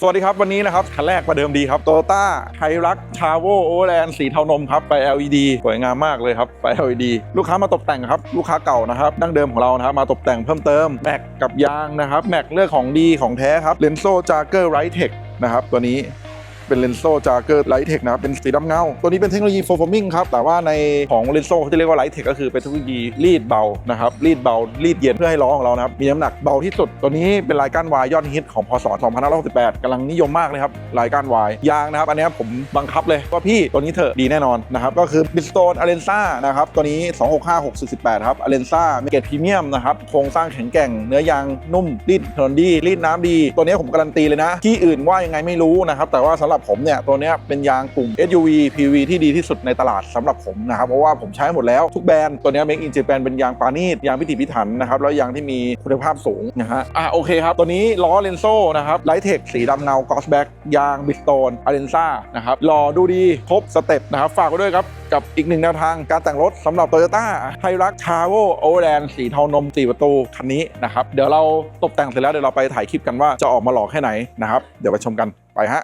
สวัสดีครับ วันนี้นะครับคันแรกประเดิมดีครับโตต้าไฮรักชาโวโอแลนสีเทานมครับไฟ LED สวยงามมากเลยครับไฟ LED ลูกค้ามาตกแต่งครับ ลูกค้าเก่านะครับ ดั้งเดิมของเรานะครับ มาตกแต่งเพิ่มเติมแม็กกับยางนะครับแม็กเลือกของดีของแท้ครับเลนโซจาร์เกอร์ไรเทคนะครับตัวนี้ เป็นเลนโซจาร์เกอร์ไลท์เทคนะครับเป็นสีดำเงา ตัวนี้เป็นเทคโนโลยีโฟร์ฟอร์มิงครับ แต่ว่าในของเลนโซเขาจะเรียกว่าไลท์เทคก็คือเป็นเทคโนโลยีรีดเบานะครับรีดเบารีดเย็นเพื่อให้ล้อของเรานะครับมีน้ำหนักเบาที่สุด ตัวนี้เป็นลายก้านวายยอดฮิตของพศ2568กำลังนิยมมากเลยครับลายก้านวายยางนะครับอันนี้ผมบังคับเลยว่าพี่ตัวนี้เถอะดีแน่นอนนะครับก็คือบิสโตนอเลนซ่านะครับตัวนี้ 265648ครับอเลนซ่าเกรดพรีเมียมนะครับโครงสร้างแข็งแกร่งเนื้อยางนุ่มรีดถนนดีรีดน้ำดี ตัวนี้ผมการันตีเลยนะ ที่อื่นว่ายังไงไม่รู้นะครับแต่ว่าสำหรับผมเนี่ยตัวนี้เป็นยางกลุ่ม SUV PV ที่ดีที่สุดในตลาดสำหรับผมนะครับเพราะว่าผมใช้หมดแล้วทุกแบรนด์ตัวนี้ Make in Japan เป็นยางปานีตยางพิถีพิถันนะครับแล้วยางที่มีคุณภาพสูงนะฮะอะโอเคครับตัวนี้ล้อเลนโซนะครับไลท์เทคสีดำเงากอสแบ็กยางบิสโตนอาเลนซ่านะครับรอดูดีครบสเต็ปนะครับฝากไว้ด้วยครับกับอีกหนึ่งแนวทางการแต่งรถสำหรับ Toyota h i l u x c h a v o o v e r l a n d สีเทานม4ประตูคันนี้นะครับ เดี๋ยวเราตกแต่งเสร็จแล้ว เดี๋ยวเราไปถ่ายคลิปกันว่าจะออกมาหล่อแค่ไหนนะครับ เดี๋ยวไปชมกันไปฮะ